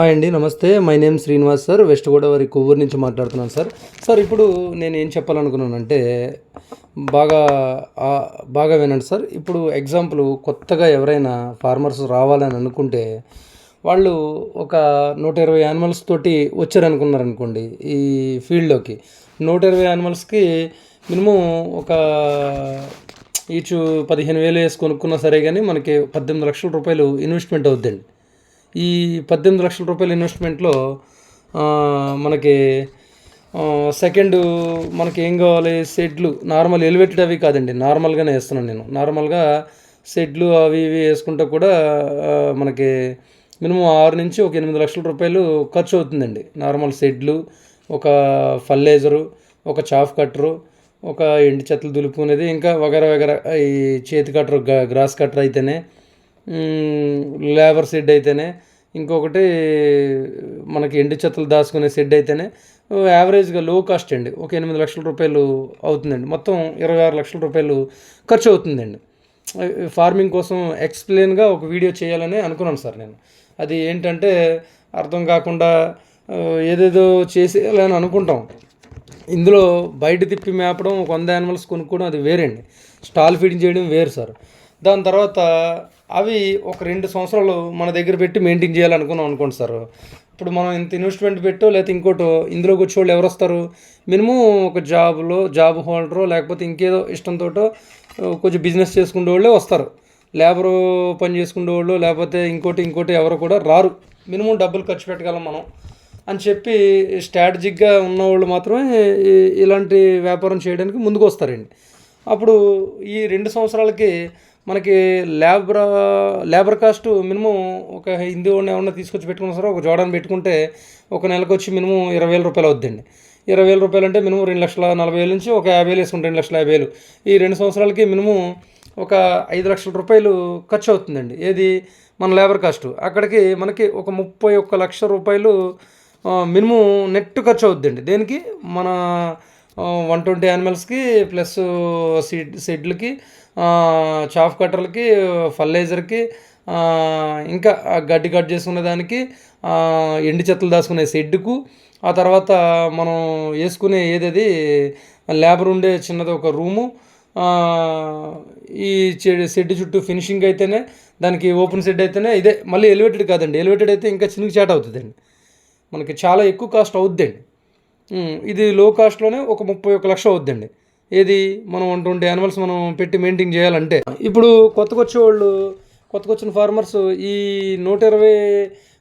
Hi అండి నమస్తే. My name Srinivas sir west Godavari Kovvur నుంచి మాట్లాడుతున్నాను సార్ సార్ ఇప్పుడు నేను ఏం చెప్పాలనుకున్నానంటే బాగా బాగా వినండి సార్ ఇప్పుడు ఎగ్జాంపుల్ కొత్తగా ఎవరైనా ఫార్మర్స్ రావాలని అనుకుంటే వాళ్ళు ఒక నూట ఇరవై యానిమల్స్ తోటి వచ్చారనుకున్నారనుకోండి ఈ ఫీల్డ్లోకి నూట ఇరవై యానిమల్స్కి మినిమం ఒక ఈచు పదిహేను వేలు వేసి కొనుక్కున్నా సరే కానీ మనకి పద్దెనిమిది లక్షల రూపాయలు ఇన్వెస్ట్మెంట్ అవుద్దండి. ఈ పద్దెనిమిది లక్షల రూపాయల ఇన్వెస్ట్మెంట్లో మనకి సెకండ్ మనకి ఏం కావాలి? షెడ్లు. నార్మల్ ఎలివేటెడ్ అవి కాదండి. నార్మల్గానే వేస్తున్నాను నేను. నార్మల్గా సెడ్లు అవి ఇవి వేసుకుంటా కూడా మనకి మినిమం ఆరు నుంచి ఒక ఎనిమిది లక్షల రూపాయలు ఖర్చు అవుతుందండి. నార్మల్ షెడ్లు ఒక ఫల్లేజరు ఒక చాఫ్ కట్టరు ఒక ఎండి చెత్తలు దులుపుకునేది ఇంకా వగర వగర ఈ చేతి కట్టరు గ్రాస్ కట్టర్ అయితేనే లేబర్ షెడ్ అయితేనే. ఇంకొకటి మనకి ఎండు చెత్తలు దాచుకునే షెడ్ అయితేనే యావరేజ్గా లో కాస్ట్ అండి. ఒక ఎనిమిది లక్షల రూపాయలు అవుతుందండి. మొత్తం ఇరవై ఆరు లక్షల రూపాయలు ఖర్చు అవుతుందండి. ఫార్మింగ్ కోసం ఎక్స్ప్లెయిన్గా ఒక వీడియో చేయాలని అనుకున్నాను సార్ నేను. అది ఏంటంటే అర్థం కాకుండా ఏదేదో చేసేయాలని అనుకుంటాం. ఇందులో బయట తిప్పి మేపడం ఒక వంద యానిమల్స్ కొనుక్కోవడం అది వేరండి. స్టాల్ ఫీడింగ్ చేయడం వేరు సార్. దాని తర్వాత అవి ఒక రెండు సంవత్సరాలు మన దగ్గర పెట్టి మెయింటైన్ చేయాలనుకున్నాం అనుకోండి సార్. ఇప్పుడు మనం ఇంత ఇన్వెస్ట్మెంట్ పెట్టో లేకపోతే ఇంకోటో ఇందులోకి వచ్చే వాళ్ళు ఎవరు వస్తారు? మినిమం ఒక జాబ్లో జాబ్ హోల్డరో లేకపోతే ఇంకేదో ఇష్టంతోటో కొంచెం బిజినెస్ చేసుకునే వాళ్ళే వస్తారు. లేబరు పని చేసుకునే వాళ్ళు లేకపోతే ఇంకోటి ఇంకోటి ఎవరు కూడా రారు. మినిమం డబ్బులు ఖర్చు పెట్టగలం మనం. అని చెప్పి స్ట్రాటజిక్గా ఉన్నవాళ్ళు మాత్రమే ఇలాంటి వ్యాపారం చేయడానికి ముందుకు వస్తారండి. అప్పుడు ఈ రెండు సంవత్సరాలకి మనకి లేబర్ లేబర్ కాస్ట్ మినిమం ఒక హిందీ వాడిని ఏమన్నా తీసుకొచ్చి పెట్టుకున్నా సరే ఒక జోడాన్ని పెట్టుకుంటే ఒక నెలకు వచ్చి మినిమం ఇరవై వేల రూపాయలు అవుద్దండి. ఇరవై వేల రూపాయలు అంటే మినిమం రెండు లక్షల నలభై వేల నుంచి ఒక యాభై వేలు వేసుకుంటే రెండు లక్షల యాభై వేలు. ఈ రెండు సంవత్సరాలకి మినిమం ఒక ఐదు లక్షల రూపాయలు ఖర్చు అవుతుందండి. ఏది? మన లేబర్ కాస్ట్. అక్కడికి మనకి ఒక ముప్పై ఒక్క లక్ష రూపాయలు మినిమం నెట్ ఖర్చు అవుద్దండి. దేనికి? మన వన్ ట్వంటీ యానిమల్స్కి ప్లస్ సీడ్ సెడ్లకి చాఫ్ కట్టర్లకి ఫర్టిలైజర్కి ఇంకా గడ్డి కట్ చేసుకునే దానికి ఎండి చెత్తలు దాచుకునే షెడ్కు ఆ తర్వాత మనం వేసుకునే ఏదది లేబర్ ఉండే చిన్నది ఒక రూము ఈ షెడ్ చుట్టూ ఫినిషింగ్ అయితేనే దానికి ఓపెన్ షెడ్ అయితేనే ఇదే మళ్ళీ ఎలివేటెడ్ కాదండి. ఎలివేటెడ్ అయితే ఇంకా చిన్నకి చాట అవుతుందండి. మనకి చాలా ఎక్కువ కాస్ట్ అవుద్దండి. ఇది లో కాస్ట్లోనే ఒక ముప్పై ఒక లక్ష అవుద్దండి. ఏది? మనం వన్ ట్వంటీ యానిమల్స్ మనం పెట్టి మెయింటైన్ చేయాలంటే. ఇప్పుడు కొత్తగా వచ్చేవాళ్ళు కొత్తగా వచ్చిన ఫార్మర్స్ ఈ నూట ఇరవై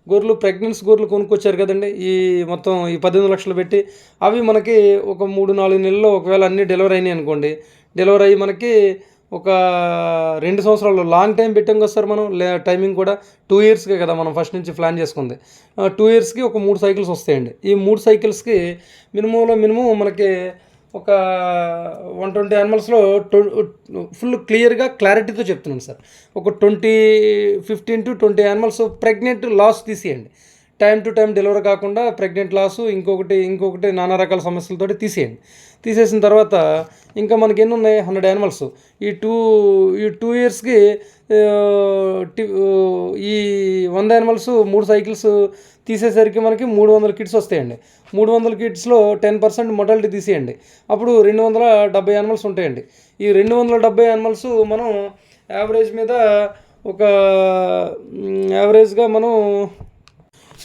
గొర్రెలు ప్రెగ్నెన్సీ గొర్రెలు కొనుక్కొచ్చారు కదండి. ఈ మొత్తం ఈ పద్దెనిమిది లక్షలు పెట్టి అవి మనకి ఒక మూడు నాలుగు నెలల్లో ఒకవేళ అన్నీ డెలివరీ అయినాయి అనుకోండి. డెలివరీ అయ్యి మనకి ఒక రెండు సంవత్సరాలు లాంగ్ టైం పెట్టాం కదా సార్ మనం లే టైమింగ్ కూడా టూ ఇయర్స్కే కదా మనం ఫస్ట్ నుంచి ప్లాన్ చేసుకుంది. టూ ఇయర్స్కి ఒక మూడు సైకిల్స్ వస్తాయండి. ఈ మూడు సైకిల్స్కి మినిమంలో మినిమం మనకి ఒక వన్ ట్వంటీ యానిమల్స్లో ఫుల్ క్లియర్గా క్లారిటీతో చెప్తున్నాను సార్. ఒక twenty fifteen to twenty animals pregnant loss తీసేయండి. టైం టు టైం డెలివరీ కాకుండా ప్రెగ్నెంట్ లాసు ఇంకొకటి ఇంకొకటి నానా రకాల సమస్యలతోటి తీసేయండి. తీసేసిన తర్వాత ఇంకా మనకి ఎన్ని ఉన్నాయి హండ్రెడ్ యానిమల్స్. ఈ టూ ఈ టూ ఇయర్స్కి ఈ వంద యానిమల్స్ మూడు సైకిల్స్ తీసేసరికి మనకి మూడు వందల కిట్స్ వస్తాయండి. మూడు వందల కిట్స్లో టెన్ పర్సెంట్ మొటాలిటీ తీసేయండి. అప్పుడు రెండు వందల డెబ్బై యానిమల్స్ ఉంటాయండి. ఈ రెండు వందల డెబ్బై యానిమల్స్ మనం యావరేజ్ మీద ఒక యావరేజ్గా మనం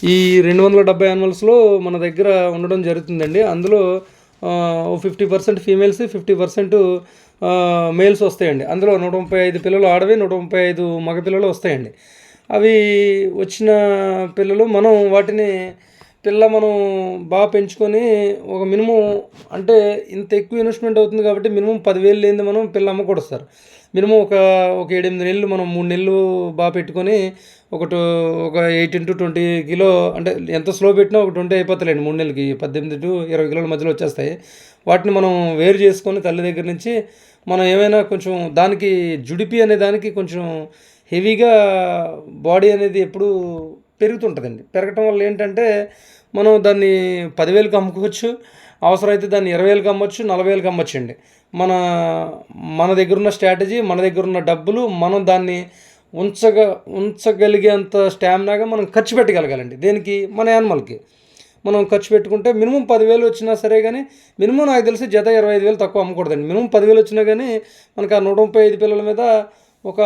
ఈ రెండు వందల డెబ్బై యానిమల్స్లో మన దగ్గర ఉండడం జరుగుతుందండి. అందులో fifty percent females fifty percent males వస్తాయండి. అందులో నూట ముప్పై ఐదు పిల్లలు ఆడవి నూట ముప్పై ఐదు మగ పిల్లలు వస్తాయండి. అవి వచ్చిన పిల్లలు మనం వాటిని పిల్ల మనం బాగా పెంచుకొని ఒక మినిమం అంటే ఇంత ఎక్కువ ఇన్వెస్ట్మెంట్ అవుతుంది కాబట్టి మినిమం పదివేలు లేనిది మనం పిల్ల అమ్మకూడదు సార్. మినిమం ఒక ఒక ఏడెనిమిది నెలలు మనం మూడు నెలలు బాగా పెట్టుకొని ఒకటి ఒక ఎయిటీన్ టు ట్వంటీ కిలో అంటే ఎంత స్లో పెట్టినా ఒక ట్వంటీ అయిపోతలేండి మూడు నెలలకి. పద్దెనిమిది టు ఇరవై కిలోల మధ్యలో వచ్చేస్తాయి. వాటిని మనం వేరు చేసుకొని తల్లి దగ్గర నుంచి మనం ఏమైనా కొంచెం దానికి జుడిపి అనే దానికి కొంచెం హెవీగా బాడీ అనేది ఎప్పుడు పెరుగుతుంటుందండి. పెరగటం వల్ల ఏంటంటే మనం దాన్ని పదివేలకు అమ్ముకోవచ్చు అవసరమైతే దాన్ని ఇరవై వేలకు అమ్మొచ్చు నలభై వేలకు అమ్మొచ్చు అండి మన మన దగ్గర ఉన్న స్ట్రాటజీ మన దగ్గర ఉన్న డబ్బులు మనం దాన్ని ఉంచగ ఉంచగలిగేంత స్టామినాగా మనం ఖర్చు పెట్టగలగాలండి. దేనికి? మన యానిమల్కి. మనం ఖర్చు పెట్టుకుంటే మినిమం పదివేలు వచ్చినా సరే కానీ మినిమం నాకు తెలిసి జత ఇరవై ఐదు వేలు తక్కువ అమ్మకూడదండి. మినిమం పదివేలు వచ్చినా కానీ మనకు ఆ నూట ముప్పై ఐదు పిల్లల మీద ఒక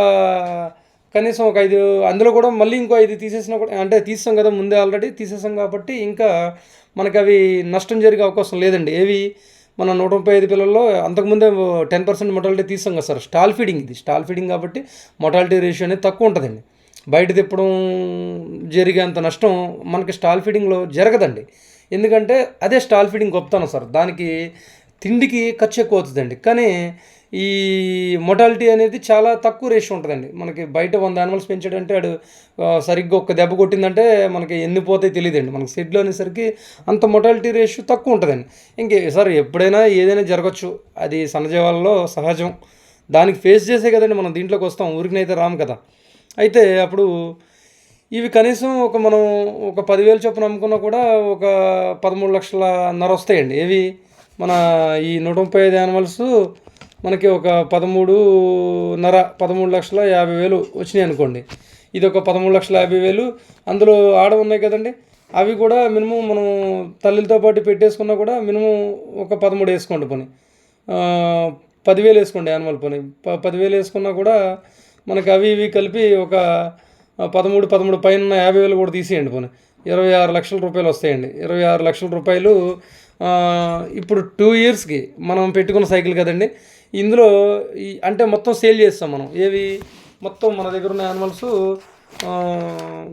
కనీసం ఒక ఐదు అందులో కూడా మళ్ళీ ఇంకో ఐదు తీసేసినా కూడా అంటే తీసాం కదా ముందే ఆల్రెడీ తీసేసాం కాబట్టి ఇంకా మనకి అవి నష్టం జరిగే అవకాశం లేదండి. ఏవి? మన నూట ముప్పై ఐదు పిల్లల్లో అంతకుముందే టెన్ పర్సెంట్ మొటాలిటీ తీసాం కదా సార్. స్టాల్ ఫీడింగ్ ఇది. స్టాల్ ఫీడింగ్ కాబట్టి మొటాలిటీ రేషియో అనేది తక్కువ ఉంటుందండి. బయట తిప్పడం జరిగేంత నష్టం మనకి స్టాల్ ఫీడింగ్లో జరగదండి. ఎందుకంటే అదే స్టాల్ ఫీడింగ్ గొప్పతనం సార్. దానికి తిండికి ఖర్చు ఎక్కువ అవుతుందండి. కానీ ఈ మొటాలిటీ అనేది చాలా తక్కువ రేషియో ఉంటుందండి. మనకి బయట వంద యానిమల్స్ పెంచాడంటే ఆడు సరిగ్గా ఒక్క దెబ్బ కొట్టిందంటే మనకి ఎన్ని పోతాయి తెలియదండి. మనకి షెడ్లో అనేసరికి అంత మొటాలిటీ రేషియో తక్కువ ఉంటుందండి. ఇంకే సార్ ఎప్పుడైనా ఏదైనా జరగచ్చు. అది సన్నజీవాలలో సహజం. దానికి ఫేస్ చేసే కదండి మనం దీంట్లోకి వస్తాం. ఊరికినైతే రాము కదా. అయితే అప్పుడు ఇవి కనీసం ఒక మనం ఒక పదివేలు చొప్పున అమ్ముకున్నా కూడా ఒక పదమూడు లక్షల నర వస్తాయండి. ఏవి? మన ఈ నూట ముప్పై ఐదు యానిమల్స్ మనకి ఒక పదమూడు నర పదమూడు లక్షల యాభై వేలు వచ్చినాయి అనుకోండి. ఇది ఒక పదమూడు లక్షల యాభై వేలు. అందులో ఆడ ఉన్నాయి కదండి. అవి కూడా మినిమం మనం తల్లితో పాటు పెట్టేసుకున్నా కూడా మినిమం ఒక పదమూడు వేసుకోండి పోనీ. పదివేలు వేసుకోండి యానిమల్ పోనీ. ప పదివేలు వేసుకున్నా కూడా మనకి అవి ఇవి కలిపి ఒక పదమూడు పదమూడు పైన యాభై వేలు కూడా తీసేయండి పోనీ. ఇరవై ఆరు లక్షల రూపాయలు వస్తాయండి. ఇరవై ఆరు లక్షల రూపాయలు ఇప్పుడు టూ ఇయర్స్కి మనం పెట్టుకున్న సైకిల్ కదండి. ఇందులో ఈ అంటే మొత్తం సేల్ చేస్తాం మనం. ఏవి? మొత్తం మన దగ్గర ఉన్న యానిమల్స్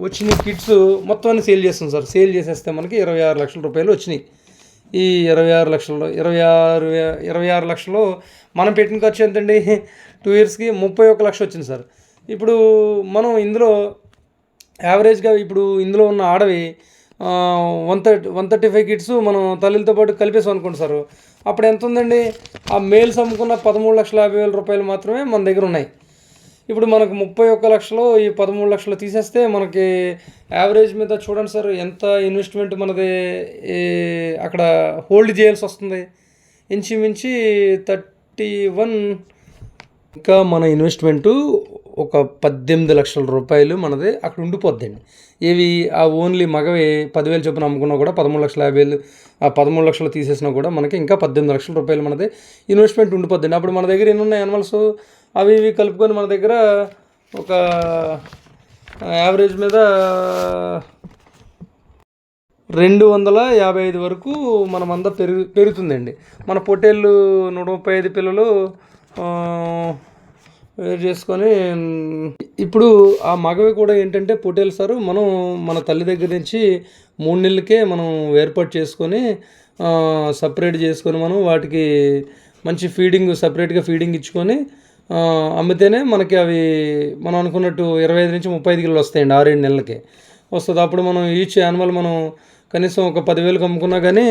వచ్చిన కిట్స్ మొత్తం అన్ని సేల్ చేస్తాం సార్. సేల్ చేసేస్తే మనకి ఇరవై ఆరు లక్షల రూపాయలు వచ్చినాయి. ఈ ఇరవై ఆరు లక్షల్లో ఇరవై ఆరు ఇరవై ఆరు లక్షలు మనం పెట్టిన ఖర్చు ఎంతండి? టూ ఇయర్స్కి ముప్పై ఒక లక్ష వచ్చింది సార్. ఇప్పుడు మనం ఇందులో యావరేజ్గా ఇప్పుడు ఇందులో ఉన్న ఆడవి one thirty one thirty five kits మనం తల్లితో పాటు కలిపేసాం అనుకోండి సార్. అప్పుడు ఎంత ఉందండి? ఆ మేల్స్ అమ్ముకున్న పదమూడు లక్షల యాభై వేల రూపాయలు మాత్రమే మన దగ్గర ఉన్నాయి. ఇప్పుడు మనకు ముప్పై ఒక్క లక్షలు ఈ పదమూడు లక్షలు తీసేస్తే మనకి యావరేజ్ మీద చూడండి సార్ ఎంత ఇన్వెస్ట్మెంట్ మనది అక్కడ హోల్డ్ చేయాల్సి వస్తుంది. ఇంచుమించి థర్టీ వన్ ఇంకా మన ఇన్వెస్ట్మెంటు ఒక పద్దెనిమిది లక్షల రూపాయలు మనది అక్కడ ఉండిపోద్దండి. ఏవి ఆ ఓన్లీ మగవి పదివేలు చొప్పున అమ్ముకున్నా కూడా పదమూడు లక్షల యాభై వేలు ఆ పదమూడు లక్షలు తీసేసినా కూడా మనకి ఇంకా పద్దెనిమిది లక్షల రూపాయలు మనది ఇన్వెస్ట్మెంట్ ఉండిపోద్దండి. అప్పుడు మన దగ్గర ఎన్ని ఉన్నాయి యానిమల్స్ అవి ఇవి కలుపుకొని మన దగ్గర ఒక యావరేజ్ మీద రెండు వందల యాభై ఐదు వరకు మనమంతా పెరుగు పెరుగుతుందండి. మన పొట్టేళ్ళు నూట ముప్పై ఐదు పిల్లలు వేరు చేసుకొని ఇప్పుడు ఆ మగవి కూడా ఏంటంటే పొట్టేలు సార్ మనం మన తల్లి దగ్గర నుంచి మూడు నెలలకే మనం ఏర్పాటు చేసుకొని సపరేట్ చేసుకొని మనం వాటికి మంచి ఫీడింగ్ సపరేట్గా ఫీడింగ్ ఇచ్చుకొని అమ్మితేనే మనకి అవి మనం అనుకున్నట్టు ఇరవై ఐదు నుంచి ముప్పై ఐదు కిలోలు వస్తాయండి ఆరేడు నెలలకి. వస్తుంది. అప్పుడు మనం ఈచ్ యానిమల్ మనం కనీసం ఒక పదివేలకు అమ్ముకున్నా కానీ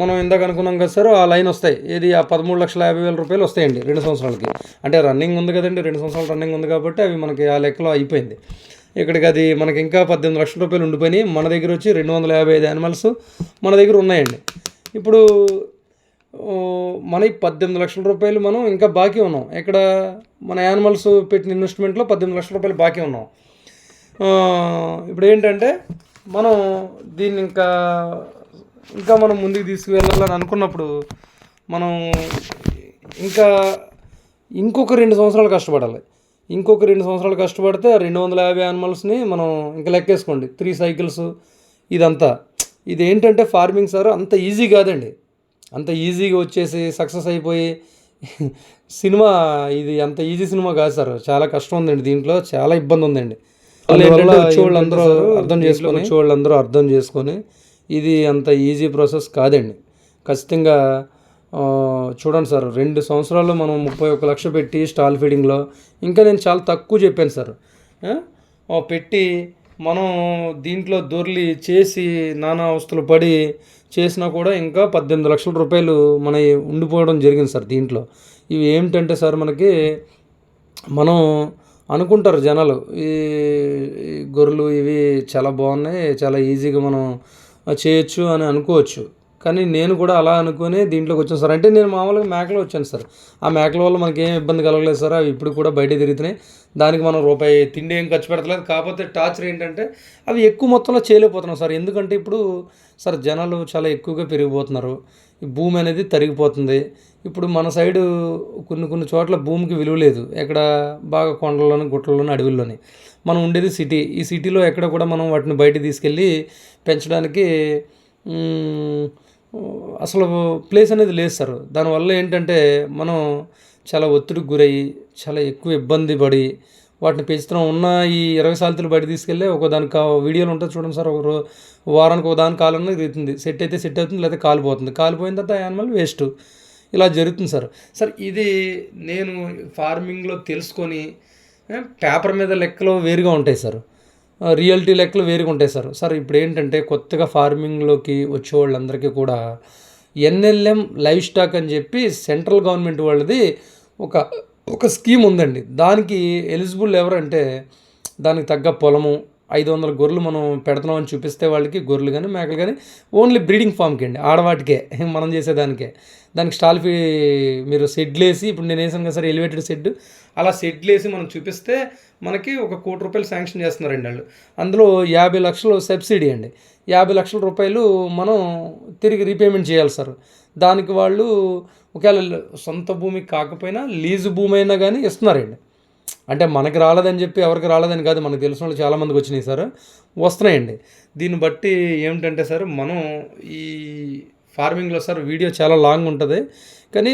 మనం ఇందాక అనుకున్నాం కదా సార్ ఆ లైన్ వస్తాయి. ఏది ఆ పదమూడు లక్షల యాభై వేల రూపాయలు వస్తాయండి రెండు సంవత్సరాలకి. అంటే రన్నింగ్ ఉంది కదండి రెండు సంవత్సరాలు రన్నింగ్ ఉంది కాబట్టి అవి మనకి ఆ లెక్కలో అయిపోయింది. ఇక్కడికి అది మనకి ఇంకా పద్దెనిమిది లక్షల రూపాయలు ఉండిపోయినాయి. మన దగ్గర వచ్చి రెండు వందల యాభై ఐదు యానిమల్స్ మన దగ్గర ఉన్నాయండి. ఇప్పుడు మన పద్దెనిమిది లక్షల రూపాయలు మనం ఇంకా బాకీ ఉన్నాం. ఇక్కడ మన యానిమల్స్ పెట్టిన ఇన్వెస్ట్మెంట్లో పద్దెనిమిది లక్షల రూపాయలు బాకీ ఉన్నాం. ఇప్పుడు ఏంటంటే మనం దీన్ని ఇంకా ఇంకా మనం ముందుకు తీసుకువెళ్ళాలని అనుకున్నప్పుడు మనం ఇంకా ఇంకొక రెండు సంవత్సరాలు కష్టపడాలి. ఇంకొక రెండు సంవత్సరాలు కష్టపడితే ఆ రెండు వందల యాభై యానిమల్స్ని మనం ఇంకా లెక్కేసుకోండి. త్రీ సైకిల్స్ ఇదంతా. ఇది ఏంటంటే ఫార్మింగ్ సార్ అంత ఈజీ కాదండి. అంత ఈజీగా వచ్చేసి సక్సెస్ అయిపోయి సినిమా ఇది అంత ఈజీ సినిమా కాదు సార్. చాలా కష్టం ఉందండి దీంట్లో. చాలా ఇబ్బంది ఉందండి. వచ్చేవాళ్ళందరూ అర్థం చేసుకొని వచ్చేవాళ్ళందరూ అర్థం చేసుకొని ఇది అంత ఈజీ ప్రాసెస్ కాదండి. ఖచ్చితంగా చూడండి సార్ రెండు సంవత్సరాలు మనం ముప్పై ఒక్క లక్ష పెట్టి స్టాల్ ఫీడింగ్లో ఇంకా నేను చాలా తక్కువ చెప్పాను సార్. పెట్టి మనం దీంట్లో దొర్లి చేసి నానా అవస్థలు పడి చేసినా కూడా ఇంకా పద్దెనిమిది లక్షల రూపాయలు మన ఉండిపోవడం జరిగింది సార్ దీంట్లో. ఇవి ఏమిటంటే సార్ మనకి మనం అనుకుంటారు జనాలు. ఈ గొర్రెలు ఇవి చాలా బాగున్నాయి చాలా ఈజీగా మనం చేయొచ్చు అని అనుకోవచ్చు. కానీ నేను కూడా అలా అనుకుని దీంట్లోకి వచ్చాను సార్. అంటే నేను మామూలుగా మేకలో వచ్చాను సార్. ఆ మేకల వల్ల మనకి ఏం ఇబ్బంది కలగలేదు సార్. అవి ఇప్పుడు కూడా బయట తిరుగుతున్నాయి. దానికి మనం రూపాయి తిండి ఏం ఖర్చు పెడతలేదు కాకపోతే టార్చర్ ఏంటంటే అవి ఎక్కువ మొత్తంలో చేయలేకపోతున్నాం సార్. ఎందుకంటే ఇప్పుడు సార్ జనాలు చాలా ఎక్కువగా పెరిగిపోతున్నారు. భూమి అనేది తరిగిపోతుంది. ఇప్పుడు మన సైడు కొన్ని కొన్ని చోట్ల భూమికి విలువ లేదు. ఎక్కడ బాగా కొండల్లోని గుట్టల్లోని అడవుల్లోని. మనం ఉండేది సిటీ. ఈ సిటీలో ఎక్కడ కూడా మనం వాటిని బయట తీసుకెళ్ళి పెంచడానికి అసలు ప్లేస్ అనేది లేదు సార్. దానివల్ల ఏంటంటే మనం చాలా ఒత్తిడికి గురయ్యి చాలా ఎక్కువ ఇబ్బంది పడి వాటిని పెంచుతున్నాం ఉన్న ఈ ఇరవై సార్లు బయట తీసుకెళ్ళి ఒక దానికి వీడియోలు ఉంటుంది చూడండి సార్ ఒక రో వారానికి ఒక దాని కాలం తిరుగుతుంది సెట్ అయితే సెట్ అవుతుంది లేకపోతే కాలిపోతుంది. కాలిపోయిన తర్వాత యానిమల్ వేస్ట్. ఇలా జరుగుతుంది సార్. సార్ ఇది నేను ఫార్మింగ్లో తెలుసుకొని పేపర్ మీద లెక్కలు వేరుగా ఉంటాయి సార్. రియాలిటీ లెక్కలు వేరుగా ఉంటాయి సార్. సార్ ఇప్పుడు ఏంటంటే కొత్తగా ఫార్మింగ్లోకి వచ్చే వాళ్ళందరికీ కూడా ఎన్ఎల్ఎం లైవ్ స్టాక్ అని చెప్పి సెంట్రల్ గవర్నమెంట్ వాళ్ళది ఒక ఒక స్కీమ్ ఉందండి. దానికి ఎలిజిబుల్ ఎవరంటే దానికి తగ్గ పొలము ఐదు వందల గొర్రెలు మనం పెడుతున్నామని చూపిస్తే వాళ్ళకి గొర్రెలు కానీ మేకలు కానీ ఓన్లీ బ్రీడింగ్ ఫామ్కి అండి. ఆడవాటికే మనం చేసేదానికే. దానికి స్టాల్ ఫీ మీరు షెడ్లు వేసి ఇప్పుడు నేను వేసాను కదా సార్ ఎలివేటెడ్ షెడ్. అలా షెడ్లు వేసి మనం చూపిస్తే మనకి ఒక కోటి రూపాయలు శాంక్షన్ చేస్తున్నారండి వాళ్ళు. అందులో యాభై లక్షలు సబ్సిడీ అండి. యాభై లక్షల రూపాయలు మనం తిరిగి రీపేమెంట్ చేయాలి సార్. దానికి వాళ్ళు ఒకవేళ సొంత భూమి కాకపోయినా లీజు భూమి అయినా కానీ ఇస్తున్నారండి. అంటే మనకి రాలేదని చెప్పి ఎవరికి రాలేదని కాదు మనకు తెలిసిన వాళ్ళు చాలామందికి వచ్చినాయి సార్. వస్తున్నాయండి. దీన్ని బట్టి ఏమిటంటే సార్ మనం ఈ ఫార్మింగ్లో సార్ వీడియో చాలా లాంగ్ ఉంటుంది. కానీ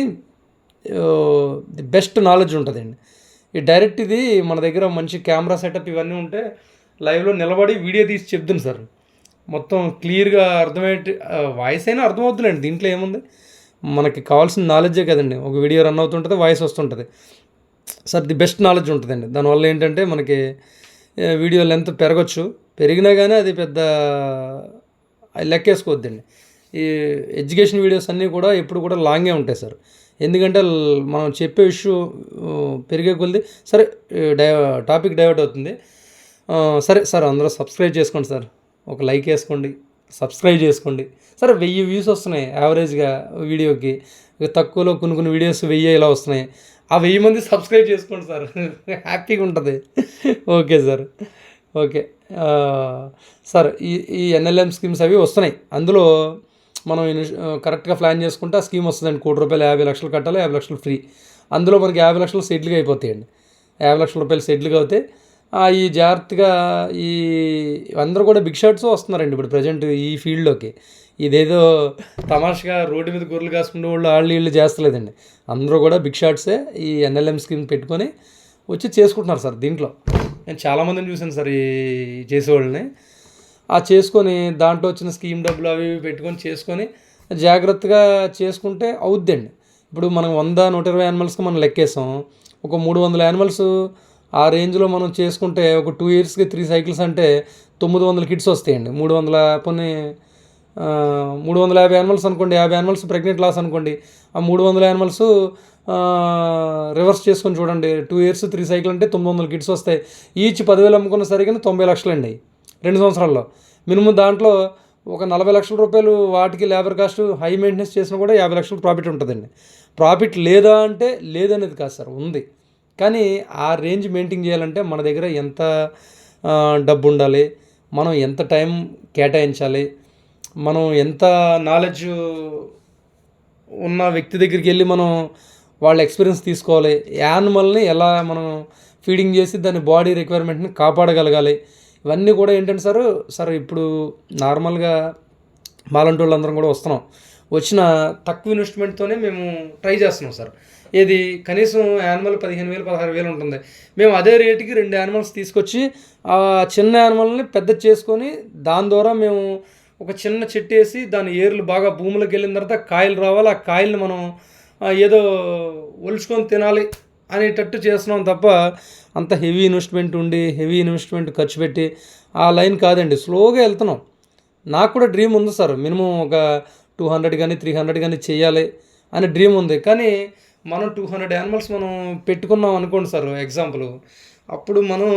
ది బెస్ట్ నాలెడ్జ్ ఉంటుందండి. ఈ డైరెక్ట్ ఇది మన దగ్గర మంచి కెమెరా సెటప్ ఇవన్నీ ఉంటే లైవ్లో నిలబడి వీడియో తీసి చెప్తుంది సార్. మొత్తం క్లియర్గా అర్థమయ్యే వాయిస్ అయినా అర్థమవుతుందండి దీంట్లో ఏముంది? మనకి కావాల్సిన నాలెడ్జే కదండి. ఒక వీడియో రన్ అవుతుంటుంది వాయిస్ వస్తుంటుంది. సార్ ది బెస్ట్ నాలెడ్జ్ ఉంటుందండి. దానివల్ల ఏంటంటే మనకి వీడియో లెంత్ పెరగచ్చు. పెరిగినా కానీ అది పెద్ద లెక్కేసుకోవద్దండి. ఈ ఎడ్యుకేషన్ వీడియోస్ అన్నీ కూడా ఎప్పుడు కూడా లాంగే ఉంటాయి సార్. ఎందుకంటే మనం చెప్పే ఇష్యూ పెరిగే కొద్ది సరే డై టాపిక్ డైవర్ట్ అవుతుంది. సరే సార్ అందరూ సబ్స్క్రైబ్ చేసుకోండి సార్. ఒక లైక్ వేసుకోండి. సబ్స్క్రైబ్ చేసుకోండి. సరే వెయ్యి వ్యూస్ వస్తున్నాయి యావరేజ్గా వీడియోకి. తక్కువలో కొన్ని కొన్ని వీడియోస్ వెయ్యి ఇలా వస్తున్నాయి. ఆ వెయ్యి మంది సబ్స్క్రైబ్ చేసుకోండి సార్. హ్యాపీగా ఉంటుంది. Okay sir. ఓకే. సార్ ఈ ఈ ఎన్ఎల్ఎం స్కీమ్స్ అవి వస్తున్నాయి. అందులో మనం కరెక్ట్గా ప్లాన్ చేసుకుంటే ఆ స్కీమ్ వస్తుందండి. కోటి రూపాయలు యాభై లక్షలు కట్టాలి యాభై లక్షలు ఫ్రీ. అందులో మనకి యాభై లక్షలు సెటిల్గా అయిపోతాయండి. యాభై లక్షల రూపాయలు సెటిల్గా అవుతాయి. ఈ జాగ్రత్తగా ఈ అందరూ కూడా బిగ్ షాట్స్ వస్తున్నారండి ఇప్పుడు ప్రజెంట్ ఈ ఫీల్డ్లోకి. ఇదేదో తమాషగా రోడ్డు మీద గొర్రెలు కాసుకునే వాళ్ళు వాళ్ళు వీళ్ళు చేస్తలేదండి. అందరూ కూడా బిగ్ షాట్సే ఈ ఎన్ఎల్ఎం స్కీమ్ పెట్టుకొని వచ్చి చేసుకుంటున్నారు సార్ దీంట్లో. నేను చాలామందిని చూశాను సార్ ఈ చేసేవాళ్ళని. ఆ చేసుకొని దాంట్లో వచ్చిన స్కీమ్ డబ్బులు అవి పెట్టుకొని చేసుకొని జాగ్రత్తగా చేసుకుంటే అవుద్దండి. ఇప్పుడు మనం వంద నూట ఇరవై యానిమల్స్కి మనం లెక్కేసాం. ఒక మూడు వందల యానిమల్స్ ఆ రేంజ్లో మనం చేసుకుంటే ఒక టూ ఇయర్స్కి త్రీ సైకిల్స్ అంటే తొమ్మిది వందల కిట్స్ వస్తాయండి. మూడు వందల కొన్ని మూడు వందల యాభై యానిమల్స్ అనుకోండి. యాభై యానిమల్స్ ప్రెగ్నెంట్ లాస్ అనుకోండి. ఆ మూడు వందల యానిమల్స్ రివర్స్ చేసుకొని చూడండి. టూ ఇయర్స్ త్రీ సైకిల్ అంటే తొమ్మిది వందల కిట్స్ వస్తాయి. ఈచ్ పదివేలు అమ్ముకున్న సరిగ్గా తొంభై లక్షలు అండి. రెండు సంవత్సరాల్లో. మినిమం దాంట్లో ఒక నలభై లక్షల రూపాయలు వాటికి లేబర్ కాస్ట్ హై మెయింటెనెన్స్ చేసినా కూడా యాభై లక్షలు ప్రాఫిట్ ఉంటుందండి. ప్రాఫిట్ లేదా అంటే లేదనేది కాదు సార్ ఉంది. కానీ ఆ రేంజ్ మెయింటైన్ చేయాలంటే మన దగ్గర ఎంత డబ్బు ఉండాలి మనం ఎంత టైం కేటాయించాలి మనం ఎంత నాలెడ్జ్ ఉన్న వ్యక్తి దగ్గరికి వెళ్ళి మనం వాళ్ళ ఎక్స్పీరియన్స్ తీసుకోవాలి. యానిమల్ని ఎలా మనం ఫీడింగ్ చేసి దాని బాడీ రిక్వైర్మెంట్ని కాపాడగలగాలి. ఇవన్నీ కూడా ఏంటంటే సార్ సార్ ఇప్పుడు నార్మల్గా మాలంటి వాళ్ళందరం కూడా వస్తున్నాం. వచ్చిన తక్కువ ఇన్వెస్ట్మెంట్తోనే మేము ట్రై చేస్తున్నాం సార్. ఇది కనీసం యానిమల్ పదిహేను వేలు పదహారు వేలు ఉంటుంది. మేము అదే రేటుకి రెండు యానిమల్స్ తీసుకొచ్చి ఆ చిన్న యానిమల్ని పెద్ద చేసుకొని దాని ద్వారా మేము ఒక చిన్న చెట్టు వేసి దాని ఏర్లు బాగా భూమిలోకి వెళ్ళిన తర్వాత కాయలు రావాలి. ఆ కాయల్ని మనం ఏదో ఒలుచుకొని తినాలి అనేటట్టు చేస్తున్నాం తప్ప అంత హెవీ ఇన్వెస్ట్మెంట్ ఉండి హెవీ ఇన్వెస్ట్మెంట్ ఖర్చు పెట్టి ఆ లైన్ కాదండి. స్లోగా వెళ్తున్నాం. నాకు కూడా డ్రీమ్ ఉంది సార్. మినిమం ఒక టూ హండ్రెడ్ కానీ త్రీ హండ్రెడ్ కానీ చేయాలి అనే డ్రీమ్ ఉంది. కానీ మనం టూ హండ్రెడ్ యానిమల్స్ మనం పెట్టుకున్నాం అనుకోండి సార్ ఎగ్జాంపుల్ అప్పుడు మనం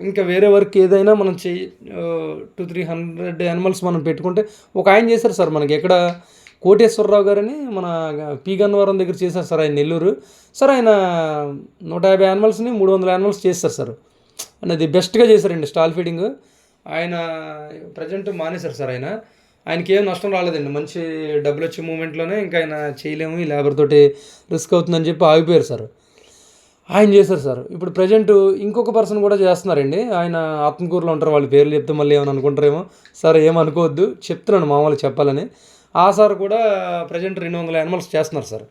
ఇంకా వేరే వర్క్ ఏదైనా మనం చేయి టూ త్రీ హండ్రెడ్ యానిమల్స్ మనం పెట్టుకుంటే ఒక ఆయన చేశారు సార్ మనకి ఎక్కడ కోటేశ్వరరావు గారని మన పీ గన్నవరం దగ్గర చేశారు సార్ ఆయన నెల్లూరు. సార్ ఆయన నూట యాభై యానిమల్స్ని మూడు వందల యానిమల్స్ చేస్తారు సార్. అనేది బెస్ట్గా చేశారండి స్టాల్ ఫీడింగ్ ఆయన ప్రజెంట్ మానేశారు సార్ ఆయన. ఆయనకి ఏం నష్టం రాలేదండి. మంచి డబ్బులు వచ్చే మూమెంట్లోనే ఇంకా ఆయన చేయలేము ఈ లేబర్ తోటి రిస్క్ అవుతుందని చెప్పి ఆగిపోయారు సార్. ఆయన చేశారు సార్. ఇప్పుడు ప్రజెంట్ ఇంకొక పర్సన్ కూడా చేస్తున్నారండి. ఆయన ఆత్మకూరులో ఉంటారు వాళ్ళ పేర్లు చెప్తే మళ్ళీ ఏమైనా అనుకుంటారేమో. సార్ ఏమనుకోవద్దు చెప్తున్నాను మామూలుగా చెప్పాలని. ఆ సార్ కూడా ప్రజెంట్ రెండు వందల యానిమల్స్ చేస్తున్నారు సార్.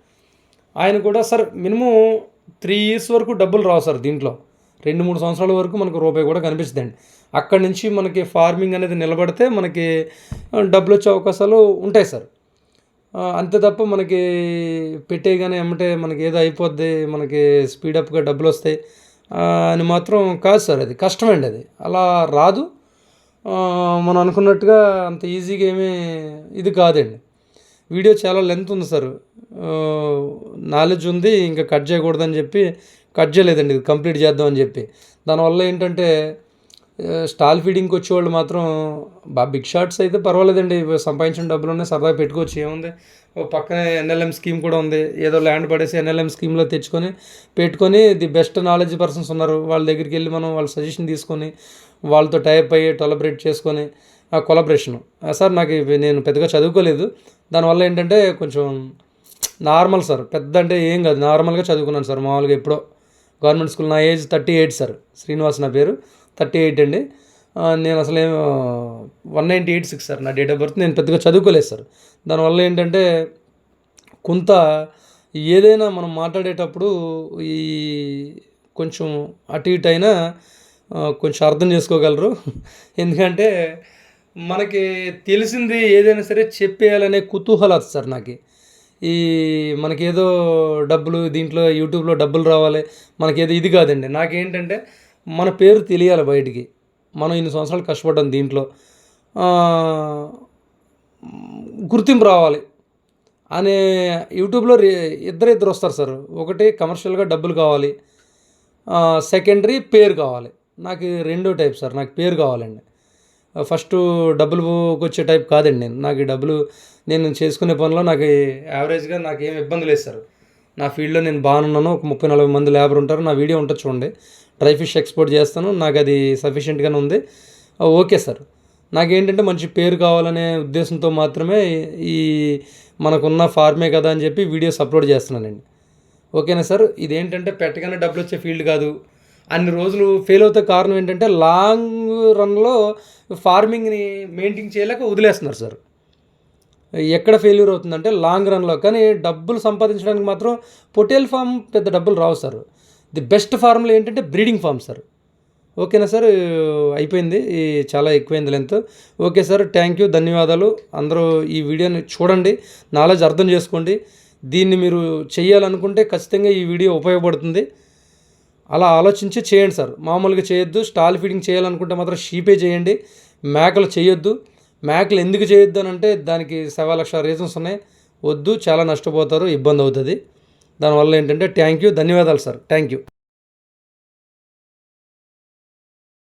ఆయన కూడా సార్ మినిమం త్రీ ఇయర్స్ వరకు డబ్బులు రావు సార్ దీంట్లో. రెండు మూడు సంవత్సరాల వరకు మనకు రూపాయి కూడా కనిపిస్తుందండి. అక్కడి నుంచి మనకి ఫార్మింగ్ అనేది నిలబడితే మనకి డబ్బులు వచ్చే అవకాశాలు ఉంటాయి సార్. అంతే తప్ప మనకి పెట్టేయగానే ఎమ్మటే మనకి ఏదో అయిపోద్ది మనకి స్పీడప్గా డబ్బులు వస్తాయి అని మాత్రం కాదు సార్ అది. కష్టమండి అది. అలా రాదు. మనం అనుకున్నట్టుగా అంత ఈజీగా ఏమీ ఇది కాదండి. వీడియో చాలా లెంత్ ఉంది సార్. నాలెడ్జ్ ఉంది ఇంకా కట్ చేయకూడదని చెప్పి కట్ చేయలేదండి ఇది కంప్లీట్ చేద్దామని చెప్పి. దానివల్ల ఏంటంటే స్టాల్ ఫీడింగ్కి వచ్చేవాళ్ళు మాత్రం బా బిగ్ షాట్స్ అయితే పర్వాలేదండి. సంపాదించిన డబ్బులు ఉన్నాయి సరదాగా పెట్టుకోవచ్చు. ఏముంది? ఓ పక్కనే ఎన్ఎల్ఎం స్కీమ్ కూడా ఉంది. ఏదో ల్యాండ్ పడేసి ఎన్ఎల్ఎం స్కీమ్లో తెచ్చుకొని పెట్టుకొని ది బెస్ట్ నాలెడ్జ్ పర్సన్స్ ఉన్నారు. వాళ్ళ దగ్గరికి వెళ్ళి మనం వాళ్ళ సజెషన్ తీసుకొని వాళ్ళతో టైప్ అయ్యి టొలబరేట్ చేసుకొని ఆ కొలబరేషన్ సార్ నాకు ఇవి నేను పెద్దగా చదువుకోలేదు. దానివల్ల ఏంటంటే కొంచెం నార్మల్ సార్. పెద్ద అంటే ఏం కాదు. నార్మల్గా చదువుకున్నాను సార్. మామూలుగా ఎప్పుడో. గవర్నమెంట్ స్కూల్ నా age thirty eight sir. Srinivas నా పేరు. థర్టీ ఎయిట్ అండి. నేను అసలు ఏం one ninety eight six sir నా డేట్ ఆఫ్ బర్త్. నేను పెద్దగా చదువుకోలేదు సార్. దానివల్ల ఏంటంటే కొంత ఏదైనా మనం మాట్లాడేటప్పుడు ఈ కొంచెం అటు ఇటు అయినా కొంచెం అర్థం చేసుకోగలరు. ఎందుకంటే మనకి తెలిసింది ఏదైనా సరే చెప్పేయాలనే కుతూహలం సార్ నాకు. ఈ మనకేదో డబ్బులు దీంట్లో యూట్యూబ్లో డబ్బులు రావాలి. మనకేదో ఇది కాదండి. నాకేంటంటే మన పేరు తెలియాలి బయటికి. మనం ఇన్ని సంవత్సరాలు కష్టపడ్డాం దీంట్లో. గుర్తింపు రావాలి. అనే యూట్యూబ్లో ఇద్దరు ఇద్దరు వస్తారు సార్. ఒకటి కమర్షియల్గా డబ్బులు కావాలి. సెకండరీ పేరు కావాలి. నాకు రెండో టైప్ సార్. నాకు పేరు కావాలండి. ఫస్ట్ డబ్బులు వచ్చే టైప్ కాదండి నేను. నాకు ఈ డబ్బులు నేను చేసుకునే పనిలో నాకు యావరేజ్గా నాకు ఏం ఇబ్బంది లేదు సార్. నా ఫీల్డ్లో నేను బాగానున్నాను ఒక ముప్పై నలభై మంది లేబర్ ఉంటారు. నా వీడియో ఉంటుంది చూడండి. డ్రై ఫిష్ ఎక్స్పోర్ట్ చేస్తాను. నాకు అది సఫిషియెంట్గానే ఉంది. Okay sir. నాకేంటంటే మంచి పేరు కావాలనే ఉద్దేశంతో మాత్రమే ఈ మనకున్న ఫార్మే కదా అని చెప్పి వీడియోస్ అప్లోడ్ చేస్తున్నానండి ఓకేనా సార్? ఇదేంటంటే పెట్టగానే డబ్బులు వచ్చే ఫీల్డ్ కాదు. అన్ని రోజులు ఫెయిల్ అవుతే కారణం ఏంటంటే లాంగ్ రన్లో ఫార్మింగ్ని మెయింటైన్ చేయలేక వదిలేస్తున్నారు సార్. ఎక్కడ ఫెయిల్యూర్ అవుతుందంటే లాంగ్ రన్లో. కానీ డబ్బులు సంపాదించడానికి మాత్రం పొటేల్ ఫామ్ పెద్ద డబ్బులు రావు సార్. ది బెస్ట్ ఫార్ములా ఏంటంటే బ్రీడింగ్ ఫామ్ సార్. ఓకేనా సార్? అయిపోయింది. చాలా ఎక్కువైంది length. Okay sir thank you ధన్యవాదాలు. అందరూ ఈ వీడియోని చూడండి నాలెడ్జ్ అర్థం చేసుకోండి. దీన్ని మీరు చేయాలనుకుంటే ఖచ్చితంగా ఈ వీడియో ఉపయోగపడుతుంది. అలా ఆలోచించి చేయండి సార్. మామూలుగా చేయొద్దు. స్టాల్ ఫీడింగ్ చేయాలనుకుంటే మాత్రం షీపే చేయండి. మేకలు చేయొద్దు. మేకలు ఎందుకు చేయొద్దు అని అంటే దానికి సవా లక్ష రీజన్స్ ఉన్నాయి. వద్దు చాలా నష్టపోతారు ఇబ్బంది అవుతుంది. దానివల్ల ఏంటంటే థ్యాంక్ యూ ధన్యవాదాలు సార్ థ్యాంక్ యూ